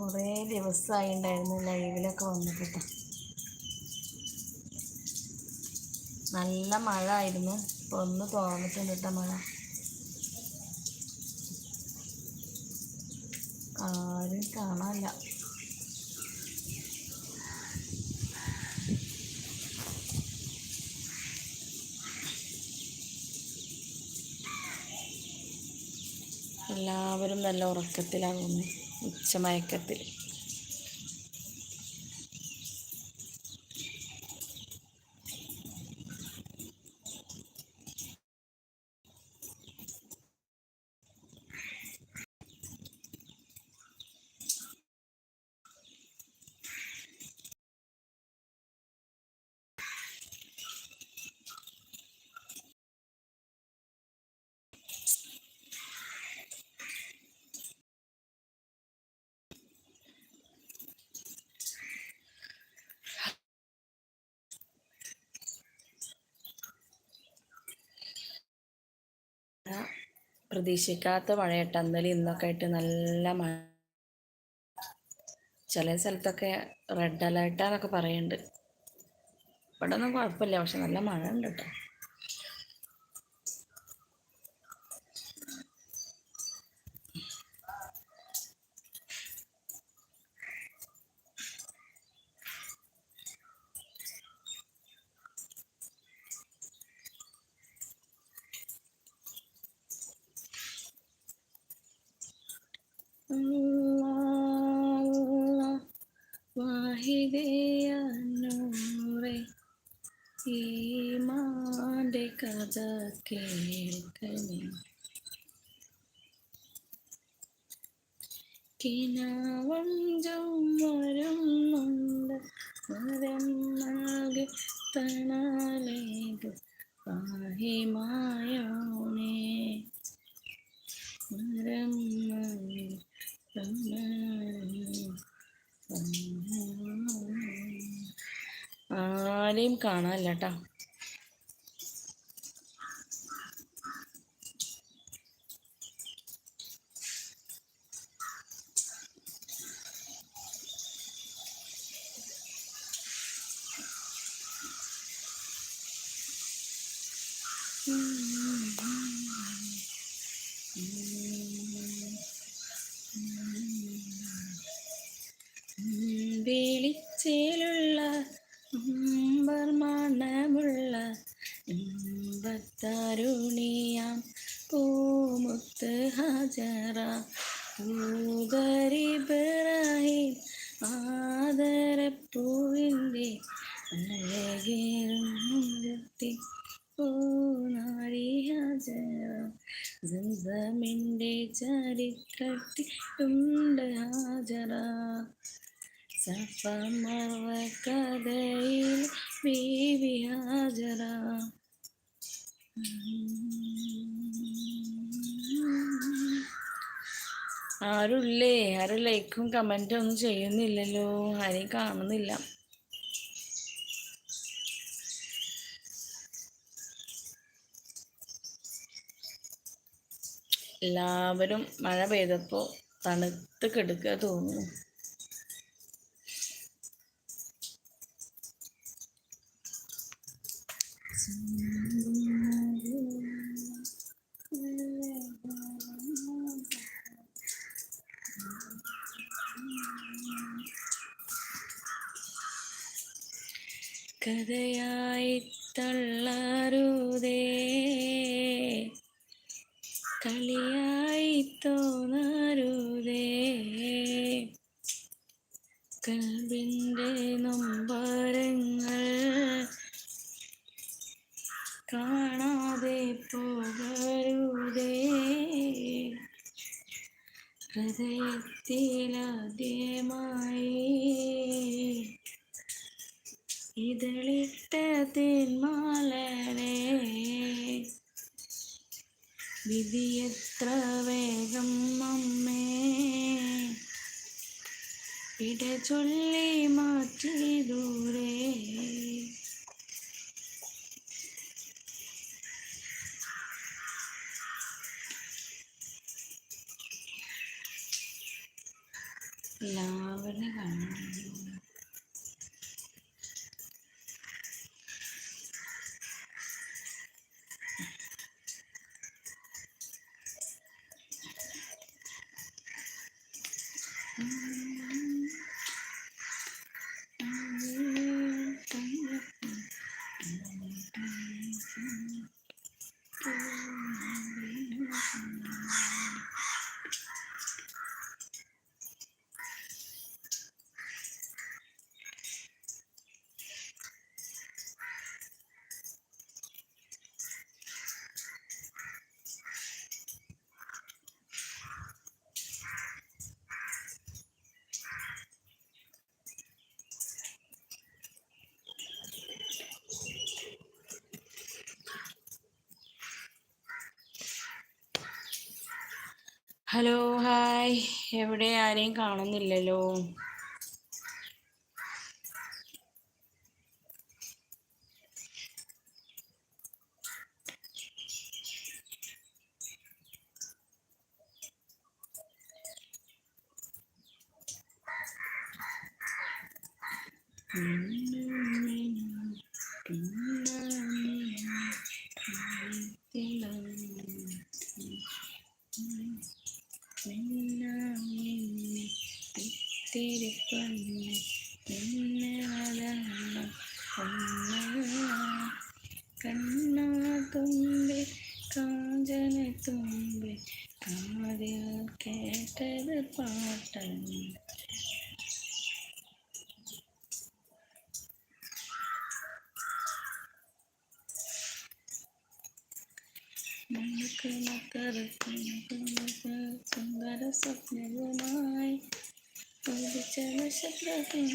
കുറേ ദിവസമായി ഉണ്ടായിരുന്നു ലൈവിലൊക്കെ വന്നിട്ട്. നല്ല മഴ ആയിരുന്നു ഇപ്പൊ ഒന്ന് തോന്നിട്ടുണ്ട് മഴ. ആരും കാണാനില്ല. എല്ലാവരും നല്ല ഉറക്കത്തിലാകുന്നു ഉച്ചമയക്കത്തിൽ. പ്രതീക്ഷിക്കാത്ത മഴയായിട്ട് ഇന്നലെ ഇന്നൊക്കെ ആയിട്ട് നല്ല മഴ. ചില സ്ഥലത്തൊക്കെ റെഡ് അലേർട്ടാന്നൊക്കെ പറയുന്നുണ്ട് ഇവിടെ ഒന്നും കുഴപ്പമില്ല പക്ഷെ നല്ല മഴ ഉണ്ട് കേട്ടോ വാഹിദയാനൂറെ ഈമാന്റെ കഥ കേൾക്കണേ കിനാവഞ്ചം വരുന്നുണ്ട് മരം നൽകി തണലേത് പാഹിമായോണേ മരം ആരെയും കാണാനില്ല കേട്ടോ വെളിച്ചേലുള്ള തരുണിയാം പൂമുത്ത് ഹജറ ൂതരിബ്രാഹിം ആദരപ്പൂവിന്റെ അഴകേറും പൂനാരി ഹജറ സംസമിന്റെ ചരിത്രത്തിലുണ്ട് ഹാജറ. സഫമർവ കഥയിൽ ബീവി ഹാജറ. ആരുല്ലേ? ആരും ലൈക്കും കമന്റും ഒന്നും ചെയ്യുന്നില്ലല്ലോ. ആരെയും കാണുന്നില്ല. എല്ലാവരും മഴ പെയ്തപ്പോൾ തണുത്ത് കെടുക്കുക തോന്നുന്നു. കഥയായി തള്ളാരുതേ കളിയായി തോന്നരുതേ കൽവിന്റെ നൊമ്പരങ്ങൾ കാണാതെ പോകരുതേ ഹൃദയത്തിലാദ്യമായി ഇതളിട്ട മാലേ വിധി എത്ര വേഗം അമ്മേ. ഇട ചൊല്ലി മാറ്റി ദൂരെ. എല്ലാവരും ലാവണ്യ 嗯 ഹലോ ഹായ് എവിടെ ആരെയും കാണുന്നില്ലല്ലോ. കണ്ണാ തുമ്പി കാഞ്ചന തുമ്പി കാതിൽ കേട്ടത് പാട്ടാണ് നമുക്ക് സുന്ദര സ്വപ്നവുമായി Bitirmesi lazım.